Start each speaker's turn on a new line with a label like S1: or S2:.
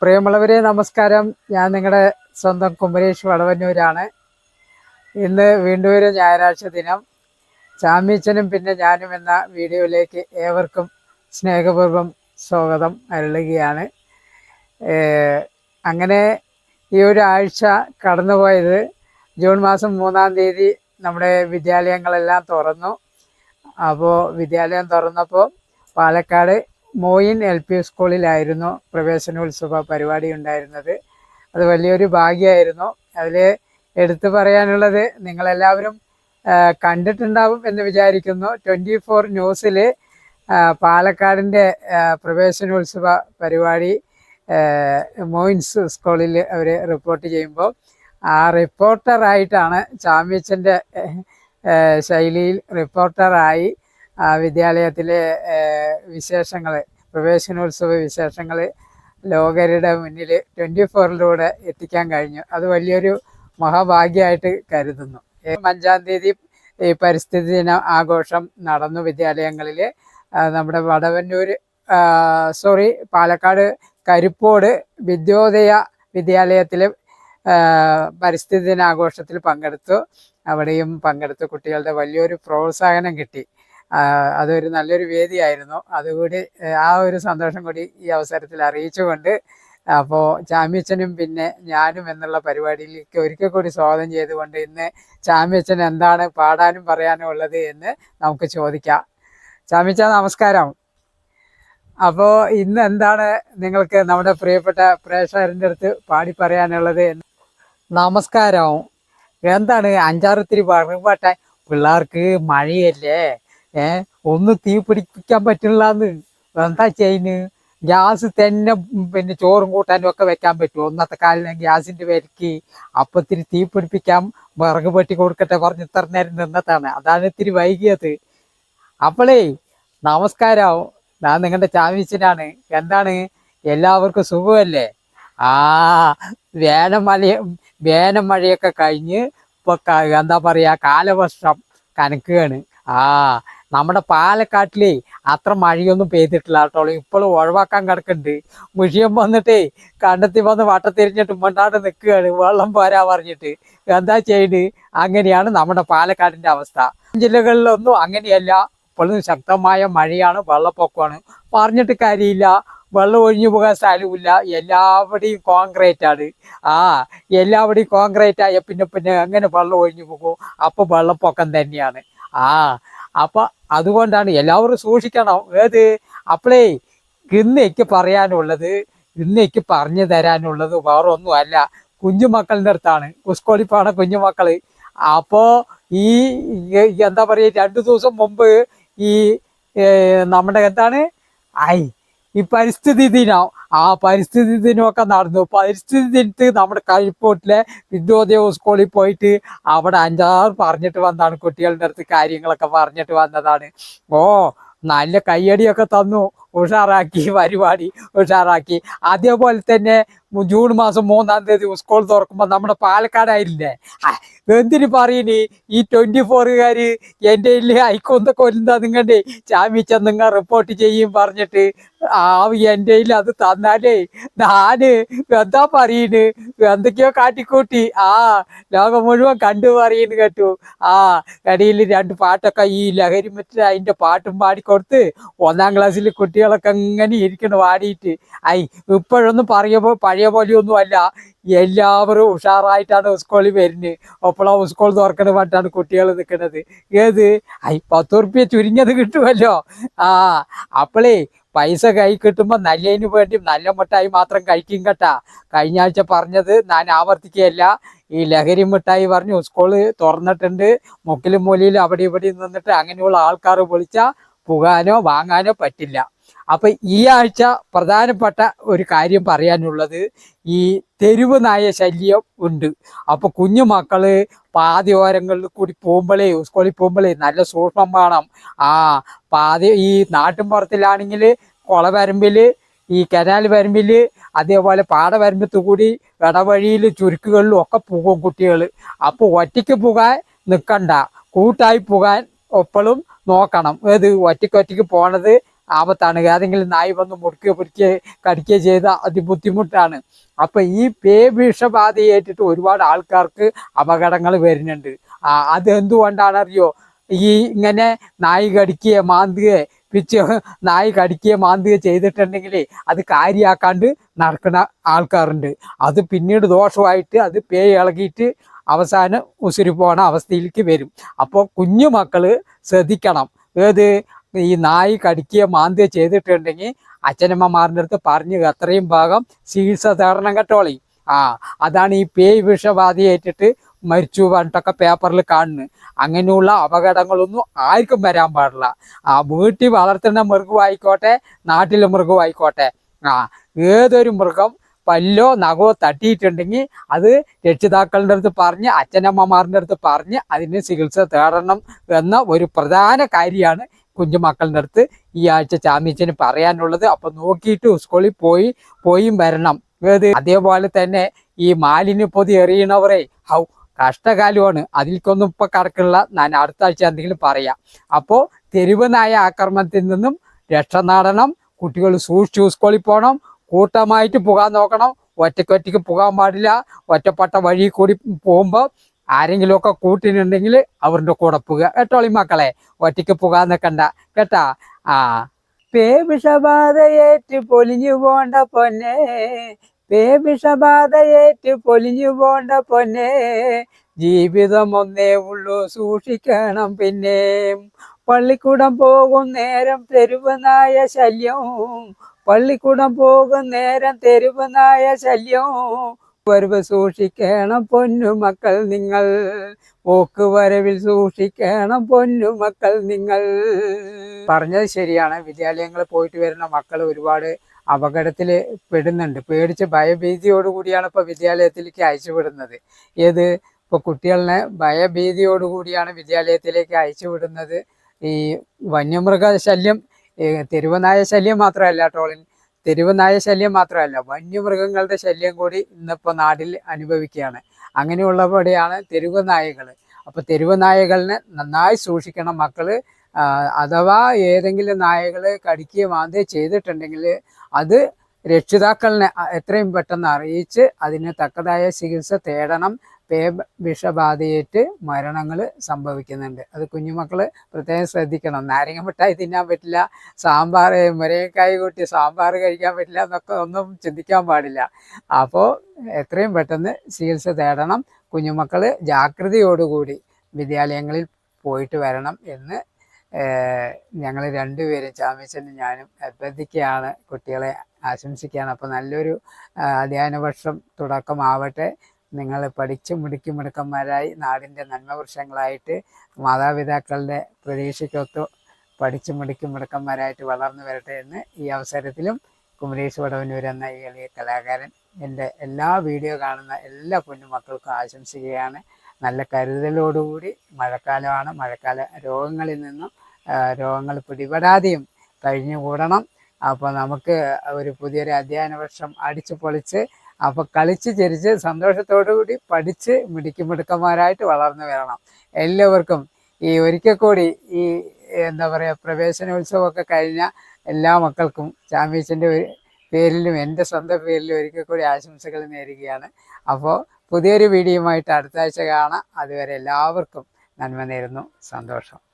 S1: പ്രിയമുള്ളവരെ നമസ്കാരം. ഞാൻ നിങ്ങളുടെ സ്വന്തം കുമരേഷ് വടവന്നൂരാണ്. ഇന്ന് വീണ്ടും ഒരു ഞായറാഴ്ച ദിനം. ചാമ്യച്ചനും പിന്നെ ഞാനും എന്ന വീഡിയോയിലേക്ക് ഏവർക്കും സ്നേഹപൂർവം സ്വാഗതം അരുളുകയാണ്. അങ്ങനെ ഈ ഒരു ആഴ്ച കടന്നുപോയത് ജൂൺ മാസം മൂന്നാം തീയതി നമ്മുടെ വിദ്യാലയങ്ങളെല്ലാം തുറന്നു. അപ്പോൾ വിദ്യാലയം തുറന്നപ്പോൾ പാലക്കാട് മോയിൻ എൽ പി സ്കൂളിലായിരുന്നു പ്രവേശനോത്സവ പരിപാടി ഉണ്ടായിരുന്നത്. അത് വലിയൊരു ഭാഗ്യമായിരുന്നു. അതിൽ എടുത്തു പറയാനുള്ളത് നിങ്ങളെല്ലാവരും കണ്ടിട്ടുണ്ടാവും എന്ന് വിചാരിക്കുന്നു. ട്വന്റി ഫോർ ന്യൂസിൽ പാലക്കാടിന്റെ പ്രവേശനോത്സവ പരിപാടി മോയിൻസ് സ്കൂളിൽ അവർ റിപ്പോർട്ട് ചെയ്യുമ്പോൾ ആ റിപ്പോർട്ടറായിട്ടാണ് ചാമ്യച്ചന്റെ ശൈലിയിൽ റിപ്പോർട്ടറായി വിദ്യാലയത്തിലെ വിശേഷങ്ങൾ പ്രവേശനോത്സവ വിശേഷങ്ങൾ ലോകരുടെ മുന്നിൽ ട്വന്റി ഫോറിലൂടെ എത്തിക്കാൻ കഴിഞ്ഞു. അത് വലിയൊരു മഹാഭാഗ്യമായിട്ട് കരുതുന്നു. അഞ്ചാം തീയതി ഈ പരിസ്ഥിതി ദിന ആഘോഷം നടന്നു വിദ്യാലയങ്ങളിൽ നമ്മുടെ വടവന്നൂർ സോറി പാലക്കാട് കരിപ്പോട് വിദ്യോദയ വിദ്യാലയത്തിൽ പരിസ്ഥിതി ദിനാഘോഷത്തിൽ പങ്കെടുത്തു. അവിടെയും പങ്കെടുത്തു. കുട്ടികളുടെ വലിയൊരു പ്രോത്സാഹനം കിട്ടി. അതൊരു നല്ലൊരു വേദിയായിരുന്നു. അതുകൂടി ആ ഒരു സന്തോഷം കൂടി ഈ അവസരത്തിൽ അറിയിച്ചുകൊണ്ട് അപ്പോൾ ചാമ്യച്ചനും പിന്നെ ഞാനും എന്നുള്ള പരിപാടിയിലേക്ക് ഒരിക്കൽ കൂടി സ്വാഗതം ചെയ്തുകൊണ്ട് ഇന്ന് ചാമ്യച്ചൻ എന്താണ് പാടാനും പറയാനും ഉള്ളത് എന്ന് നമുക്ക് ചോദിക്കാം. ചാമ്യച്ച നമസ്കാരം. അപ്പോൾ ഇന്ന് എന്താണ് നിങ്ങൾക്ക് നമ്മുടെ പ്രിയപ്പെട്ട പ്രേക്ഷകരുടെ അടുത്ത് പാടി പറയാനുള്ളത് എന്ന്? നമസ്കാരം. എന്താണ് അഞ്ചാറ് ഒത്തിരി പറയുമ്പോട്ടെ പിള്ളേർക്ക് മഴയല്ലേ? ഏ? ഒന്ന് തീ പിടിപ്പിക്കാൻ പറ്റില്ലാന്ന് എന്താ ചെയ്യുന്നു? ഗ്യാസ് തന്നെ പിന്നെ ചോറും കൂട്ടാനും ഒക്കെ വെക്കാൻ പറ്റുമോ? ഒന്നത്തെ കാലം ഗ്യാസിന്റെ വിലക്ക് അപ്പത്തിരി തീ പിടിപ്പിക്കാൻ വിറക് പെട്ടി കൊടുക്കട്ടെ പറഞ്ഞ് ഇത്ര നേരം നിന്നതാണ്. അതാണ് ഇത്തിരി വൈകിയത്. അപ്പോളേ നമസ്കാരം. ഞാൻ നിങ്ങളുടെ ചാമ്പ്യൻസിനാണ് എന്താണ്? എല്ലാവർക്കും സുഖമല്ലേ? ആ വേനൽ വേനമഴയൊക്കെ കഴിഞ്ഞ് ഇപ്പൊ എന്താ പറയാ കാലവർഷം കനക്കുകയാണ്. ആ നമ്മുടെ പാലക്കാട്ടിലെ അത്ര മഴയൊന്നും പെയ്തിട്ടില്ല കേട്ടോ. ഇപ്പോഴും ഒഴിവാക്കാൻ കിടക്കുന്നുണ്ട്. മുഴിയം വന്നിട്ടേ കണ്ടെത്തി വന്ന് വട്ടത്തിരിഞ്ഞിട്ട് മുണ്ടാണ്ട് നിൽക്കുകയാണ്. വെള്ളം പോരാ പറഞ്ഞിട്ട്. എന്താ ചെയ്ത് അങ്ങനെയാണ് നമ്മുടെ പാലക്കാടിന്റെ അവസ്ഥ. ജില്ലകളിലൊന്നും അങ്ങനെയല്ല. ഇപ്പോഴും ശക്തമായ മഴയാണ് വെള്ളപ്പൊക്കമാണ്. പറഞ്ഞിട്ട് കാര്യമില്ല. വെള്ളം ഒഴിഞ്ഞു പോകാൻ സ്ഥലമില്ല എല്ലാവിടെയും കോൺക്രീറ്റ് ആണ് ആ എല്ലാവിടെയും കോൺക്രീറ്റ് ആയ പിന്നെ പിന്നെ എങ്ങനെ വെള്ളം ഒഴിഞ്ഞു പോകും? അപ്പോൾ വെള്ളപ്പൊക്കം തന്നെയാണ്. ആ അപ്പൊ അതുകൊണ്ടാണ് എല്ലാവരും സൂക്ഷിക്കണം. ഏത്? അപ്പളേ ഇന്ന് പറയാനുള്ളത് ഇന്ന് പറഞ്ഞു തരാനുള്ളത് വേറെ ഒന്നും അല്ല കുഞ്ഞുമക്കളുടെ അടുത്താണ്. കുസ്കോളിപ്പാണ് പോണ കുഞ്ഞുമക്കൾ. അപ്പോ ഈ എന്താ പറയുക രണ്ടു ദിവസം മുമ്പ് ഈ നമ്മുടെ എന്താണ്? ഐ ഈ പരിസ്ഥിതി ദിനം ആ പരിസ്ഥിതി ദിനമൊക്കെ നടന്നു. പരിസ്ഥിതി ദിനത്ത് നമ്മുടെ കഴിപ്പോട്ടിലെ വിദ്യോദയ സ്കൂളിൽ പോയിട്ട് അവിടെ അഞ്ചാറ് പറഞ്ഞിട്ട് വന്നതാണ് കുട്ടികളുടെ അടുത്ത് കാര്യങ്ങളൊക്കെ പറഞ്ഞിട്ട് വന്നതാണ്. ഓ നല്ല കയ്യടിയൊക്കെ തന്നു. ഉഷാറാക്കി പരിപാടി ഉഷാറാക്കി. അതേപോലെ തന്നെ ജൂൺ മാസം മൂന്നാം തീയതി സ്കൂൾ തുറക്കുമ്പോൾ നമ്മുടെ പാലക്കാടായില്ലേ എന്തിനു പറയുന്നേ ഈ ട്വന്റി ഫോറുകാർ എന്റെ ഇല്ലേ ഐക്കൊന്ന് കൊല്ലുന്ന നിങ്ങളുടെ ചാമിച്ച നിങ്ങൾ റിപ്പോർട്ട് ചെയ്യും പറഞ്ഞിട്ട് ആ എന്റെ അത് തന്നാലേ ഞാൻ എന്താ പറയുന്നു എന്തൊക്കെയോ കാട്ടിക്കൂട്ടി. ആ ലോകം മുഴുവൻ കണ്ടു പറയുന്നു കേട്ടു. ആ ഇടയിൽ രണ്ട് പാട്ടൊക്കെ ഈ ലഹരി മറ്റേ അതിന്റെ പാട്ടും പാടിക്കൊടുത്ത് ഒന്നാം ക്ലാസ്സിൽ കുട്ടികളൊക്കെ ഇങ്ങനെ ഇരിക്കണം വാടിയിട്ട്. ഐ ഇപ്പോഴൊന്നും പറയുമ്പോൾ പഴയ പോലെയൊന്നും അല്ല. എല്ലാവരും ഉഷാറായിട്ടാണ് സ്കൂളിൽ വരുന്നത്. അപ്പോളാ സ്കൂൾ തുറക്കണ പാട്ടാണ് കുട്ടികൾ നിൽക്കുന്നത് ഏത്? ഐ പത്ത് ഉറുപ്പ്യ ചുരുങ്ങിയത് കിട്ടുമല്ലോ. ആ അപ്പോളേ പൈസ കൈ കിട്ടുമ്പോൾ നല്ലതിന് വേണ്ടി നല്ല മിഠായി മാത്രം കഴിക്കും കേട്ടാ. കഴിഞ്ഞ ആഴ്ച പറഞ്ഞത് ഞാൻ ആവർത്തിക്കുകയല്ല. ഈ ലഹരി മിഠായി പറഞ്ഞു സ്കൂൾ തുറന്നിട്ടുണ്ട്. മുക്കിലും മൂലയിലും അവിടെ ഇവിടെ നിന്നിട്ട് അങ്ങനെയുള്ള ആൾക്കാർ വിളിച്ചാൽ പുകാനോ വാങ്ങാനോ പറ്റില്ല. അപ്പൊ ഈ ആഴ്ച പ്രധാനപ്പെട്ട ഒരു കാര്യം പറയാനുള്ളത് ഈ തെരുവ് നായ ശല്യം ഉണ്ട്. അപ്പൊ കുഞ്ഞു മക്കൾ പാതയോരങ്ങളിൽ കൂടി പോകുമ്പോഴേ സ്കൂളിൽ പോകുമ്പോഴേ നല്ല സൂക്ഷ്മം വേണം. ആ പാതി ഈ നാട്ടിൻപുറത്തിലാണെങ്കിൽ കുളവരമ്പിൽ ഈ കനാൽ വരമ്പിൽ അതേപോലെ പാട പാടവരമ്പത്ത് കൂടി ഇടവഴിയിൽ ചുരുക്കുകളിലും ഒക്കെ പോകും കുട്ടികൾ അപ്പോൾ ഒറ്റയ്ക്ക് പോകാൻ നിൽക്കണ്ട കൂട്ടായി പോകാൻ ഒപ്പളും നോക്കണം. ഏത്? ഒറ്റയ്ക്ക് ഒറ്റയ്ക്ക് പോണത് ആപത്താണ്. ഏതെങ്കിലും നായി വന്ന് മുറുക്കുക പിടിക്കുകയോ കടിക്കുകയോ ചെയ്ത അതിബുദ്ധിമുട്ടാണ് അപ്പൊ ഈ പേ വിഷബാധയേറ്റിട്ട് ഒരുപാട് ആൾക്കാർക്ക് അപകടങ്ങൾ വരുന്നുണ്ട്. അത് എന്തുകൊണ്ടാണറിയോ ഈ ഇങ്ങനെ നായി കടിക്കുക മാന്തുക പിച്ച് നായി കടിക്കുക മാന്തുക ചെയ്തിട്ടുണ്ടെങ്കിൽ അത് കാര്യാക്കാണ്ട് നടക്കുന്ന ആൾക്കാരുണ്ട്. അത് പിന്നീട് ദോഷമായിട്ട് അത് പേ ഇളകിയിട്ട് അവസാനം ഉസിരി പോണ അവസ്ഥയിലേക്ക് വരും. അപ്പോൾ കുഞ്ഞു മക്കൾ ശ്രദ്ധിക്കണം. ഏത്? ഈ നായി കടിക്കുകയോ മാന്തി ചെയ്തിട്ടുണ്ടെങ്കിൽ അച്ഛനമ്മമാരുടെ അടുത്ത് പറഞ്ഞു അത്രയും ഭാഗം ചികിത്സ തേടണം കേട്ടോളി ആ അതാണ് ഈ പേയ് വിഷബാധയേറ്റിട്ട് മരിച്ചു പറഞ്ഞിട്ടൊക്കെ പേപ്പറിൽ കാണുന്നു. അങ്ങനെയുള്ള അപകടങ്ങളൊന്നും ആർക്കും വരാൻ പാടില്ല. ആ വീട്ടിൽ വളർത്തുന്ന മൃഗമായിക്കോട്ടെ നാട്ടിലെ മൃഗമായിക്കോട്ടെ ആ ഏതൊരു മൃഗം പല്ലോ നഖോ തട്ടിയിട്ടുണ്ടെങ്കിൽ അത് രക്ഷിതാക്കളുടെ അടുത്ത് പറഞ്ഞ് അച്ഛനമ്മമാരുടെ അടുത്ത് പറഞ്ഞ് അതിന് ചികിത്സ തേടണം എന്ന ഒരു പ്രധാന കാര്യമാണ് കുഞ്ഞുമക്കളുടെ അടുത്ത് ഈ ആഴ്ച ചാമ്യച്ചന് പറയാനുള്ളത്. അപ്പൊ നോക്കിയിട്ട് സ്കൂളിൽ പോയി പോയി വരണം. അതേപോലെ തന്നെ ഈ മാലിന്യ പൊതി എറിയണവരെ ഹൗ കഷ്ടകാലമാണ്. അതിൽക്കൊന്നും ഇപ്പൊ കടക്കുള്ള ഞാൻ അടുത്ത ആഴ്ച എന്തെങ്കിലും പറയാം. അപ്പോൾ തെരുവനായ ആക്രമണത്തിൽ നിന്നും രക്ഷ നേടണം. കുട്ടികൾ സൂക്ഷിച്ചു സ്കൂളിൽ പോകണം. കൂട്ടമായിട്ട് പോകാൻ നോക്കണം. ഒറ്റയ്ക്കൊറ്റയ്ക്ക് പോകാൻ പാടില്ല. ഒറ്റപ്പെട്ട വഴി കൂടി പോകുമ്പോൾ ആരെങ്കിലുമൊക്കെ കൂട്ടിനുണ്ടെങ്കിൽ അവരുടെ കൂടെ പോകുക കേട്ടോളി മക്കളെ? ഒറ്റയ്ക്ക് പോകാൻ കണ്ട കേട്ടാ? ആ. പേ വിഷബാധയേറ്റ് പൊലിഞ്ഞു പോണ്ട പൊന്നെ. പേ വിഷബാധയേറ്റ് പൊലിഞ്ഞു പോണ്ട പൊന്നെ. ജീവിതം ഒന്നേ ഉള്ളൂ സൂക്ഷിക്കണം പിന്നെ. പള്ളിക്കൂടം പോകും നേരം തെരുവനായ ശല്യവും ശല്യം. പള്ളിക്കൂടം പോകും നേരം തെരുവനായ ശല്യവും ശല്യം. വരവ് സൂക്ഷിക്കണം പൊന്നു മക്കൾ നിങ്ങൾ. പോക്ക് വരവിൽ സൂക്ഷിക്കണം പൊന്നു മക്കൾ നിങ്ങൾ. പറഞ്ഞത് ശരിയാണ്. വിദ്യാലയങ്ങളിൽ പോയിട്ട് വരുന്ന മക്കൾ ഒരുപാട് അപകടത്തിൽ പെടുന്നുണ്ട്. പേടിച്ച് ഭയഭീതിയോടുകൂടിയാണ് ഇപ്പോൾ വിദ്യാലയത്തിലേക്ക് അയച്ചുവിടുന്നത്. ഏത്? ഇപ്പോൾ കുട്ടികളെ ഭയഭീതിയോടുകൂടിയാണ് വിദ്യാലയത്തിലേക്ക് അയച്ചുവിടുന്നത്. ഈ വന്യമൃഗ ശല്യം തെരുവനായ ശല്യം മാത്രമല്ല ടോളിൻ തെരുവനായ ശല്യം മാത്രമല്ല വന്യമൃഗങ്ങളുടെ ശല്യം കൂടി ഇന്നിപ്പോൾ നാട്ടിൽ അനുഭവിക്കുകയാണ്. അങ്ങനെയുള്ളവടെയാണ് തെരുവ് നായകൾ അപ്പോൾ തെരുവ് നായകളിനെ നന്നായി സൂക്ഷിക്കണം. മക്കൾ അഥവാ ഏതെങ്കിലും നായകൾ കടിക്കുകയോ മാന്തുകയോ ചെയ്തിട്ടുണ്ടെങ്കിൽ അത് രക്ഷിതാക്കളിനെ എത്രയും പെട്ടെന്ന് അറിയിച്ച് അതിന് തക്കതായ ചികിത്സ തേടണം. പേ വിഷബാധയേറ്റ് മരണങ്ങൾ സംഭവിക്കുന്നുണ്ട്. അത് കുഞ്ഞുമക്കൾ പ്രത്യേകം ശ്രദ്ധിക്കണം. നാരങ്ങ മിഠായി തിന്നാൻ പറ്റില്ല സാമ്പാർ മുരങ്ങക്കായ് കൂട്ടി സാമ്പാർ കഴിക്കാൻ പറ്റില്ല എന്നൊക്കെ ഒന്നും ചിന്തിക്കാൻ പാടില്ല. അപ്പോൾ എത്രയും പെട്ടെന്ന് ചികിത്സ തേടണം. കുഞ്ഞുമക്കൾ ജാഗ്രതയോടുകൂടി വിദ്യാലയങ്ങളിൽ പോയിട്ട് വരണം എന്ന് ഞങ്ങൾ രണ്ടുപേരും ചാമ്യച്ചനും ഞാനും അഭ്യർത്ഥിക്കുകയാണ്. കുട്ടികളെ ആശംസിക്കുകയാണ്. അപ്പോൾ നല്ലൊരു അധ്യയന വർഷം തുടക്കമാവട്ടെ. നിങ്ങൾ പഠിച്ച് മിടുക്കി മിടുക്കന്മാരായി നാടിന്റെ നന്മവൃക്ഷങ്ങളായിട്ട് മാതാപിതാക്കളുടെ പ്രതീക്ഷയ്ക്കൊത്ത് പഠിച്ച് മിടുക്കി മിടുക്കന്മാരായിട്ട് വളർന്നു വരട്ടെ എന്ന് ഈ അവസരത്തിലും കുമരേഷ് വടവന്നൂർ എന്ന ഈ എളിയ കലാകാരൻ എന്റെ എല്ലാ വീഡിയോ കാണുന്ന എല്ലാ കുഞ്ഞുമക്കൾക്കും ആശംസിക്കുകയാണ്. നല്ല കരുതലോടുകൂടി മഴക്കാലമാണ്. മഴക്കാല രോഗങ്ങളിൽ നിന്നും രോഗങ്ങൾ പിടിപെടാതെയും കഴിഞ്ഞുകൂടണം. അപ്പോൾ നമുക്ക് ഒരു പുതിയൊരു അധ്യയന വർഷം അടിച്ചു പൊളിച്ച് അപ്പോൾ കളിച്ച് ചിരിച്ച് സന്തോഷത്തോടു കൂടി പഠിച്ച് മിടുക്കിമിടുക്കന്മാരായിട്ട് വളർന്നു വരണം. എല്ലാവർക്കും ഈ ഒരിക്കൽ കൂടി ഈ എന്താ പറയുക പ്രവേശനോത്സവമൊക്കെ കഴിഞ്ഞ എല്ലാ മക്കൾക്കും ചാമ്പ്യൻസിന്റെ പേരിലും എന്റെ സ്വന്തം പേരിലും ഒരിക്കൽ കൂടി ആശംസകൾ നേരുകയാണ്. അപ്പോൾ പുതിയൊരു വീഡിയോയുമായിട്ട് അടുത്ത ആഴ്ച കാണാം. അതുവരെ എല്ലാവർക്കും നന്മ നേരുന്നു. സന്തോഷം.